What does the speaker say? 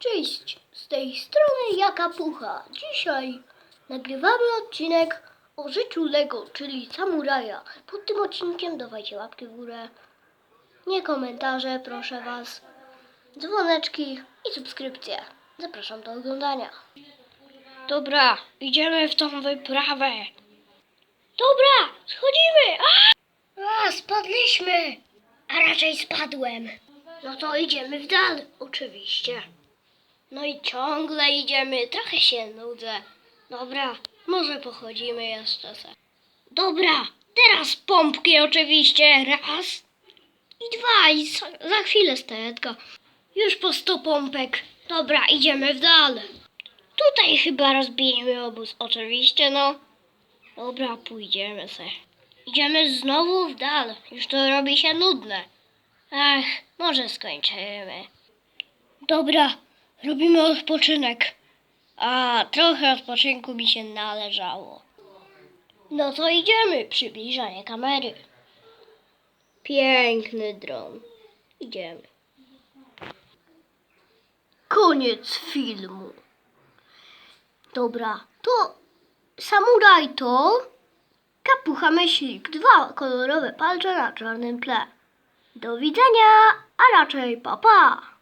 Cześć, z tej strony Jaka Pucha. Dzisiaj nagrywamy odcinek o życiu Lego, czyli samuraja. Pod tym odcinkiem dawajcie łapki w górę, nie komentarze, proszę Was, dzwoneczki i subskrypcje. Zapraszam do oglądania. Dobra, idziemy w tą wyprawę. Dobra, schodzimy! A! A, spadliśmy! A raczej spadłem. No to idziemy w dal, oczywiście. No i ciągle idziemy, trochę się nudzę. Dobra, może pochodzimy jeszcze se. Dobra, teraz pompki oczywiście. Raz i dwa i za, chwilę stetka. Już po sto pompek. Dobra, idziemy w dal. Tutaj chyba rozbijemy obóz, oczywiście, no. Dobra, pójdziemy se. Idziemy znowu w dal. Już to robi się nudne. Ach, może skończymy. Dobra, robimy odpoczynek. A trochę odpoczynku mi się należało. No to idziemy. Przybliżanie kamery. Piękny dron. Idziemy. Koniec filmu. Dobra, to samuraj to kapucha myślik. Dwa kolorowe palce na czarnym tle. Do widzenia, a raczej papa. Pa.